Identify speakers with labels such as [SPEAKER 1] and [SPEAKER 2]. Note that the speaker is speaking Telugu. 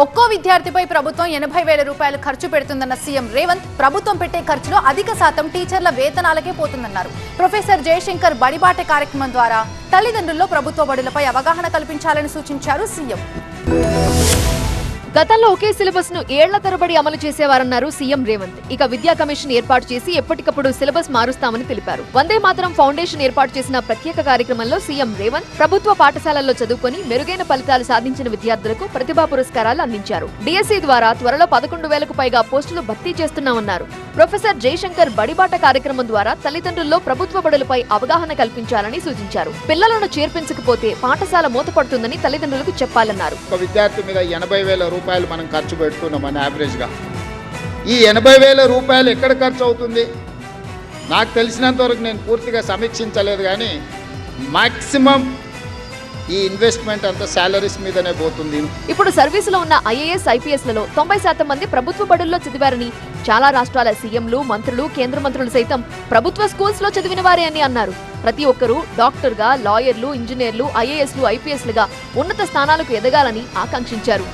[SPEAKER 1] ఒక్కో విద్యార్థిపై ప్రభుత్వం ఎనభై వేల రూపాయలు ఖర్చు పెడుతుందన్న సీఎం రేవంత్ ప్రభుత్వం పెట్టే ఖర్చులో అధిక శాతం టీచర్ల వేతనాలకే పోతుందన్నారు. ప్రొఫెసర్ జయశంకర్ బడిబాట కార్యక్రమం ద్వారా తల్లిదండ్రుల్లో ప్రభుత్వ బడులపై అవగాహన కల్పించాలని సూచించారు సీఎం.
[SPEAKER 2] గతంలో ఒకే సిలబస్ను ఏళ్ళ తరబడి అమలు చేసేవారన్నారు సీఎం రేవంత్. ఇక విద్యా కమిషన్ ఏర్పాటు చేసి ఎప్పటికప్పుడు సిలబస్ మారుస్తామని తెలిపారు. వందే మాతరం ఫౌండేషన్ ఏర్పాటు చేసిన ప్రత్యేక కార్యక్రమంలో సీఎం రేవంత్ ప్రభుత్వ పాఠశాలల్లో చదువుకొని మెరుగైన ఫలితాలు సాధించిన విద్యార్థులకు ప్రతిభా పురస్కారాలు అందించారు. డిఎస్సీ ద్వారా త్వరలో పదకొండు వేలకు పైగా పోస్టులు భర్తీ చేస్తున్నామన్నారు. ప్రొఫెసర్ జయశంకర్ బడిబాట కార్యక్రమం ద్వారా తల్లిదండ్రుల్లో ప్రభుత్వ బడులపై అవగాహన కల్పించాలని సూచించారు. పిల్లలను చేర్పించకపోతే పాఠశాల మూతపడుతుందని తల్లిదండ్రులకు చెప్పాలన్నారు.
[SPEAKER 3] విద్యార్థి మీద ఎనభై వేల రూపాయలు మనం ఖర్చు పెడుతున్నాం అని యావరేజ్గా. ఈ ఎనభై వేల రూపాయలు ఎక్కడ ఖర్చు అవుతుంది? నాకు తెలిసినంతవరకు నేను పూర్తిగా సమీక్షించలేదు కానీ మాక్సిమం ఈ ఇన్వెస్ట్మెంట్ అంతా శాలరీస్ మీదనే పోతుంది.
[SPEAKER 2] ఇప్పుడు సర్వీసులో ఉన్న ఐఏఎస్ ఐపీఎస్లలో తొంభై శాతం మంది ప్రభుత్వ బడుల్లో చదివారని చాలా రాష్ట్రాల సీఎంలు మంత్రులు కేంద్ర మంత్రులు సైతం ప్రభుత్వ స్కూల్స్లో చదివిన వారే అని అన్నారు. ప్రతి ఒక్కరూ డాక్టర్గా లాయర్లు ఇంజనీర్లు ఐఏఎస్లు ఐపీఎస్లుగా ఉన్నత స్థానాలకు ఎదగాలని ఆకాంక్షించారు.